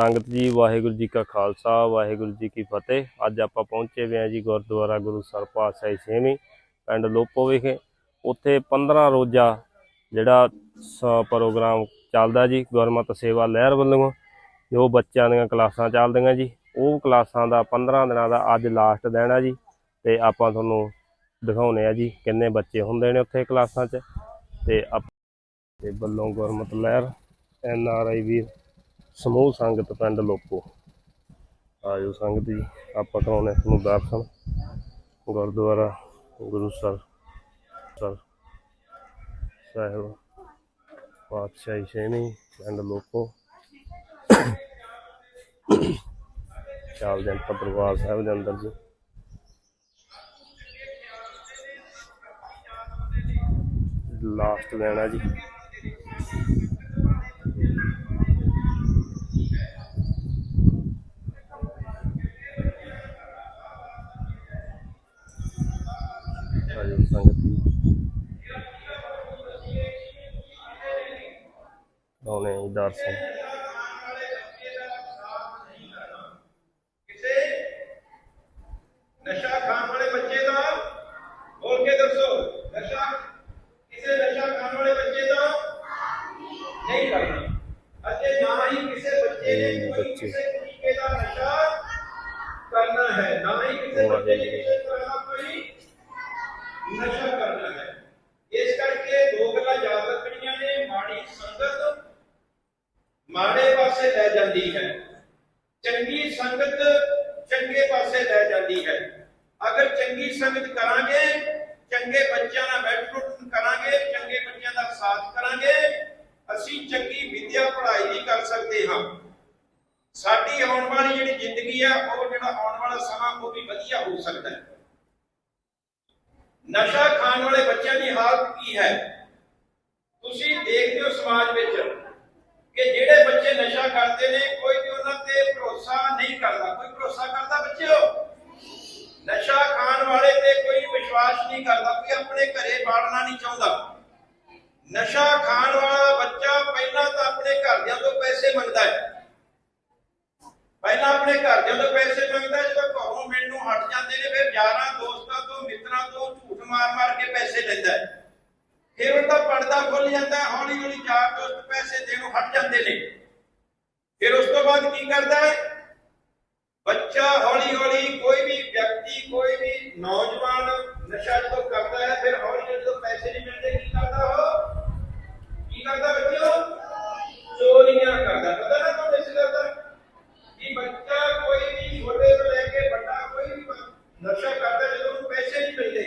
ਸੰਗਤ ਜੀ, ਵਾਹਿਗੁਰੂ ਜੀ ਕਾ ਖਾਲਸਾ, ਵਾਹਿਗੁਰੂ ਜੀ ਕੀ ਫਤਿਹ। ਅੱਜ ਆਪਾਂ ਪਹੁੰਚੇ ਹੋਏ ਹਾਂ ਜੀ ਗੁਰਦੁਆਰਾ ਗੁਰੂ ਸਰਪਾਤਸ਼ਾਹੀ ਛੇਵੀਂ ਪਿੰਡ ਲੋਪੋ ਵਿਖੇ। ਉੱਥੇ 15 ਰੋਜ਼ਾ ਜਿਹੜਾ ਸ- ਪ੍ਰੋਗਰਾਮ ਚੱਲਦਾ ਜੀ, ਗੁਰਮਤਿ ਸੇਵਾ ਲਹਿਰ ਵੱਲੋਂ। ਜੋ ਬੱਚਿਆਂ ਦੀਆਂ ਕਲਾਸਾਂ ਚੱਲਦੀਆਂ ਜੀ, ਉਹ ਕਲਾਸਾਂ ਦਾ 15 ਦਿਨਾਂ ਦਾ ਅੱਜ ਲਾਸਟ ਦਿਨ ਆ ਜੀ। ਤੇ ਆਪਾਂ ਤੁਹਾਨੂੰ ਦਿਖਾਉਨੇ ਆ ਜੀ ਕਿੰਨੇ ਬੱਚੇ ਹੁੰਦੇ ਨੇ ਉੱਥੇ ਕਲਾਸਾਂ 'ਚ। ਤੇ ਆਪ- ਤੇ ਵੱਲੋਂ ਗੁਰਮਤਿ ਲਹਿਰ, ਐਨ ਆਰ ਆਈ ਵੀਰ ਸਮੂਹ ਸੰਗਤ ਪਿੰਡ ਲੋਕੋ। ਆਜੋ ਸੰਗਤ ਜੀ, ਆਪਾਂ ਕਰਾਉਣੇ ਤੁਹਾਨੂੰ ਦਰਸ਼ਨ। ਗੁਰਦੁਆਰਾ, ਗੁਰੂ ਸਰ ਸਰ, ਸਾਹਿਬ, ਪਾਤਸ਼ਾਹੀ ਛੇਵੀਂ ਪਿੰਡ ਲੋਕੋ। ਚੱਲਦੇ ਹਾਂ ਆਪਾਂ ਦਰਬਾਰ ਸਾਹਿਬ ਦੇ ਅੰਦਰ ਜੀ। ਲਾਸਟ ਲੈਣਾ ਜੀ ਆਜੋ ਸੰਗਤ ਜੀ ਆਉਣੇ ਜੀ ਦਰਸ਼ਨ ਕਿਸੇ ਨਸ਼ਾ ਖਾਣ ਵਾਲੇ ਬੱਚੇ ਦਾ ਬੋਲ ਕੇ ਦੱਸੋ ਨਸ਼ਾ ਕਿਸੇ ਨਸ਼ਾ ਖਾਣ ਵਾਲੇ ਬੱਚੇ ਦਾ ਨਹੀਂ ਕਰਨਾ ਅਤੇ ਨਾ ਹੀ ਕਿਸੇ ਬੱਚੇ ਨੇ ਇਹ ਕੋਈ ਬੱਚੇ। ਕਿਸੇ ਤਰੀਕੇ ਦਾ ਨਸ਼ਾ ਕਰਨਾ ਹੈ ਨਾ ਹੀ ਕਿਸੇ ਉਹ ਆ ਬੱਚੇ ਨੇ ਜਾਏਗੀ। ਮਾੜੇ ਪਾਸੇ ਲੈ ਜਾਂਦੀ ਹੈ, ਚੰਗੀ ਸੰਗਤ ਚੰਗੇ ਪਾਸੇ ਲੈ ਜਾਂਦੀ ਹੈ। ਅਗਰ ਚੰਗੀ ਸੰਗਤ ਕਰਾਂਗੇ, ਚੰਗੇ ਬੱਚਿਆਂ ਨਾਲ ਬੈਠ ਉੱਠ ਕਰਾਂਗੇ, ਚੰਗੇ ਬੱਚਿਆਂ ਦਾ ਸਾਥ ਕਰਾਂਗੇ, ਅਸੀਂ ਚੰਗੀ ਵਿਦਿਆ ਪੜ੍ਹਾਈ ਵੀ ਕਰ ਸਕਦੇ ਹਾਂ। ਸਾਡੀ ਆਉਣ ਵਾਲੀ ਜਿਹੜੀ ਜ਼ਿੰਦਗੀ ਆ, ਉਹ ਜਿਹੜਾ ਆਉਣ ਵਾਲਾ ਸਮਾਂ, ਉਹ ਵੀ ਵਧੀਆ ਹੋ ਸਕਦਾ ਹੈ। ਨਸ਼ਾ ਖਾਣ ਵਾਲੇ ਬੱਚਿਆਂ ਦੀ ਹਾਲਤ ਕੀ ਹੈ ਤੁਸੀਂ ਦੇਖਦੇ ਹੋ ਸਮਾਜ ਵਿੱਚ ਕਿ ਜਿਹੜੇ ਬੱਚੇ ਕਰਦੇ ਨੇ, ਕੋਈ ਵੀ ਉਹਨਾਂ ਤੇ ਭਰੋਸਾ ਨਹੀਂ ਕਰਦਾ। ਕੋਈ ਭਰੋਸਾ ਕਰਦਾ ਬੱਚਿਓ? ਨਸ਼ਾ ਖਾਣ ਵਾਲੇ ਤੇ ਕੋਈ ਵਿਸ਼ਵਾਸ ਨਹੀਂ ਕਰਦਾ, ਕੋਈ ਆਪਣੇ ਘਰੇ ਬਾੜਨਾ ਨਹੀਂ ਚਾਹੁੰਦਾ। ਨਸ਼ਾ ਖਾਣ ਵਾਲਾ ਬੱਚਾ ਪਹਿਲਾਂ ਤਾਂ ਆਪਣੇ ਘਰਦਿਆਂ ਤੋਂ ਪੈਸੇ ਮੰਗਦਾ ਹੈ। ਪਹਿਲਾਂ ਆਪਣੇ ਘਰਦਿਆਂ ਤੋਂ ਪੈਸੇ ਮੰਗਦਾ ਜਦੋਂ ਘਰੋਂ ਮਿਲਣ ਨੂੰ ਹਟ ਜਾਂਦੇ ਨੇ, ਫਿਰ ਯਾਰਾਂ ਦੋਸਤਾਂ ਤੋਂ, ਮਿੱਤਰਾਂ ਤੋਂ ਝੂਠ ਮਾਰ-ਮਾਰ ਕੇ ਪੈਸੇ ਲੈਂਦਾ ਹੈ। ਫਿਰ ਉਹਦਾ ਪਰਦਾ ਖੁੱਲ ਜਾਂਦਾ ਹੌਲੀ ਹੌਲੀ ਚਾਰ ਦੋਸਤ ਪੈਸੇ ਦੇਣੋਂ ਹਟ ਜਾਂਦੇ ਨੇ। ਫਿਰ ਉਸ ਤੋਂ ਬਾਅਦ ਕੀ ਕਰਦਾ ਹੈ ਬੱਚਾ ਹੌਲੀ ਹੌਲੀ ਕੋਈ ਵੀ ਵਿਅਕਤੀ ਕੋਈ ਵੀ ਨੌਜਵਾਨ ਨਸ਼ਾ ਜਦੋਂ ਕਰਦਾ ਹੈ ਫਿਰ ਹੌਲੀ ਹੌਲੀ ਜਦੋਂ ਪੈਸੇ ਨਹੀਂ ਮਿਲਦੇ ਕੀ ਕਰਦਾ ਉਹ ਕੀ ਕਰਦਾ ਬੱਚਿਓ ਚੋਰੀਆਂ ਕਰਦਾ ਪਤਾ ਨਾ ਤੁਹਾਨੂੰ ਇਸ ਗੱਲ ਦਾ ਕਿ ਬੱਚਾ ਕੋਈ ਵੀ ਛੋਟੇ ਤੋਂ ਲੈ ਕੇ ਵੱਡਾ ਕੋਈ ਵੀ ਨਸ਼ਾ ਕਰਦਾ ਜਦੋਂ ਉਹਨੂੰ ਪੈਸੇ ਨਹੀਂ ਮਿਲਦੇ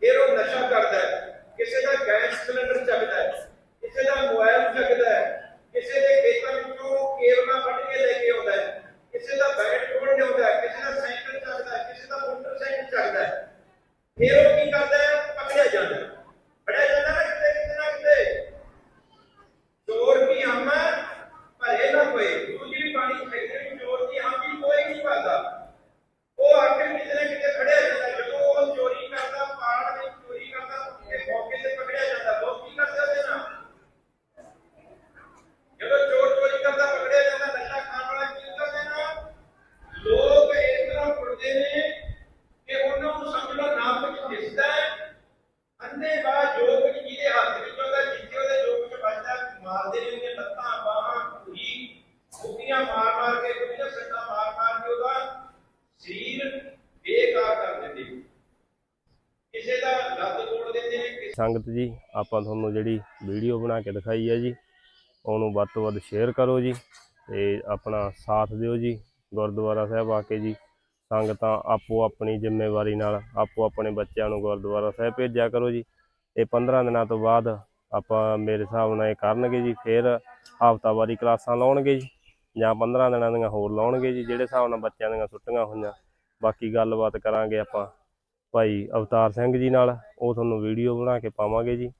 ਫਿਰ ਉਹ ਨਸ਼ਾ ਕਰਦਾ ਹੈ ਕਿਸੇ ਦਾ ਗੈਸ ਸਿਲੰਡਰ ਚੱਕਦਾ ਹੈ ਕਿਸੇ ਦਾ ਮੋਬਾਈਲ ਚੱਕਦਾ ਹੈ ਕਿਸੇ ਦੇ ਖੇਤਾਂ ਵਿੱਚੋਂ ਕੇਬਲਾਂ ਵੱਢ ਕੇ ਲੈ ਕੇ ਆਉਂਦਾ ਹੈ ਕਿਸੇ ਦਾ ਬੈਟ ਤੋੜ ਲਿਆਉਂਦਾ ਹੈ ਕਿਸੇ ਦਾ ਸਾਈਕਲ ਚੱਕਦਾ ਹੈ ਕਿਸੇ ਦਾ ਮੋਟਰਸਾਈਕਲ ਚੱਕਦਾ ਹੈ ਫਿਰ ਉਹ ਕੀ ਕਰਦਾ ਹੈ ਪਕੜਿਆ ਜਾਂਦਾ ਹੈ ਫੜਿਆ ਜਾਂਦਾ ਨਾ ਕਿਤੇ ਕਿਤੇ ਨਾ ਕਿਤੇ ਚੋਰ ਕੀ ਹਮ ਭਰੇ ਨਾ ਕੋਈ ਦੂਜੀ ਵੀ ਪਾਣੀ ਫੈਕਟਰੀ ਚੋਰ ਕੀ ਹਮ ਵੀ ਕੋਈ ਨਹੀਂ ਪਾਦਾ ਉਹ ਆਖਿਰ ਕਿਤੇ ਨਾ ਕਿਤੇ ਫੜਿਆ ਜਾਂਦਾ ਜਦੋਂ ਉਹ ਚੋਰੀ ਕਰਦਾ ਪਾੜ ਵਿੱਚ ਚੋਰੀ ਕਰਦਾ ਤੇ ਮੌਕੇ ਤੇ ਪਕੜਿਆ ਜਾਂਦਾ ਲੋਕ ਕੀ ਕਰਦੇ ਉਹਦੇ ਨਾਲ ਜਦੋਂ ਚੋਰ ਚੋਰੀ ਕਰਦਾ ਪਕੜਿਆ ਜਾਂਦਾ ਨਸ਼ਾ ਖਾਣ ਵਾਲਾ ਕੀ ਕਰਦੇ ਨਾ ਲੋਕ ਇਸ ਤਰ੍ਹਾਂ ਫੁੱਟਦੇ ਨੇ ਕਿ ਉਹਨਾਂ ਨੂੰ ਸਮਝ ਲਓ ਨਾ ਕੁਝ ਦਿਸਦਾ ਹੈ ਅੰਨੇ ਬਾਅਦ ਜੋ ਕੁਝ ਜਿਹਦੇ ਹੱਥ ਵਿੱਚ ਹੁੰਦਾ ਜਿੱਥੇ ਉਹਦੇ ਜੋ ਕੁਝ ਬਚਦਾ ਮਾਰਦੇ ਨੇ ਉਹਦੀਆਂ ਲੱਤਾਂ ਬਾਹਾਂ ਹੀ ਕੁੱਤੀਆਂ ਮਾਰ ਮਾਰ ਕੇ ਕੁੱਤੀਆਂ ਸੱਟਾਂ ਮਾਰ ਮਾਰ ਕੇ ਉਹਦਾ ਸਰੀਰ ਬੇਕਾਰ ਕਰ ਦਿੰਦੇ ਕਿਸੇ ਦਾ ਲੱਤ ਤੋੜ ਦਿੰਦੇ ਨੇ ਸੰਗਤ ਜੀ, ਆਪਾਂ ਤੁਹਾਨੂੰ ਜਿਹੜੀ ਵੀਡੀਓ ਬਣਾ ਕੇ ਦਿਖਾਈ ਹੈ ਜੀ, ਉਹਨੂੰ ਵੱਧ ਤੋਂ ਵੱਧ ਸ਼ੇਅਰ ਕਰੋ ਜੀ ਤੇ ਆਪਣਾ ਸਾਥ ਦਿਓ ਜੀ, ਗੁਰਦੁਆਰਾ ਸਾਹਿਬ ਆ ਕੇ ਜੀ। ਸੰਗਤਾਂ ਆਪੋ ਆਪਣੀ ਜ਼ਿੰਮੇਵਾਰੀ ਨਾਲ, ਆਪੋ ਆਪਣੇ ਬੱਚਿਆਂ ਨੂੰ ਗੁਰਦੁਆਰਾ ਸਾਹਿਬ ਭੇਜਿਆ ਕਰੋ ਜੀ। ਇਹ 15 ਦਿਨਾਂ ਤੋਂ ਬਾਅਦ ਆਪਾਂ ਮੇਰੇ ਹਿਸਾਬ ਨਾਲ ਇਹ ਕਰਨਗੇ ਜੀ, ਫਿਰ ਹਫ਼ਤਾਵਾਰੀ ਕਲਾਸਾਂ ਲਾਉਣਗੇ ਜੀ, ਜਾਂ 15 ਦਿਨਾਂ ਦੀਆਂ ਹੋਰ ਲਾਉਣਗੇ ਜੀ, ਜਿਹੜੇ ਹਿਸਾਬ ਨਾਲ ਬੱਚਿਆਂ ਦੀਆਂ ਛੁੱਟੀਆਂ ਹੋਈਆਂ। ਬਾਕੀ ਗੱਲਬਾਤ ਕਰਾਂਗੇ ਆਪਾਂ ਭਾਈ ਅਵਤਾਰ ਸਿੰਘ ਜੀ ਨਾਲ, ਉਹ ਤੁਹਾਨੂੰ ਵੀਡੀਓ ਬਣਾ ਕੇ ਪਾਵਾਂਗੇ ਜੀ।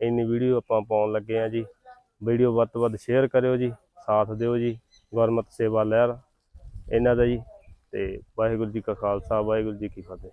ਇੰਨੀ ਵੀਡੀਓ ਆਪਾਂ ਪਾਉਣ ਲੱਗੇ ਆ ਜੀ। ਵੀਡੀਓ ਵੱਧ ਤੋਂ ਵੱਧ ਸ਼ੇਅਰ ਕਰਿਓ ਜੀ, ਸਾਥ ਦਿਓ ਜੀ, ਗੁਰਮਤਿ ਸੇਵਾ ਲਹਿਰ। ਇਹਨਾਂ ਦਾ ਜੀ, ਤੇ ਵਾਹਿਗੁਰੂ ਜੀ ਕਾ ਖਾਲਸਾ, ਵਾਹਿਗੁਰੂ ਜੀ ਕੀ ਫਤਿਹ।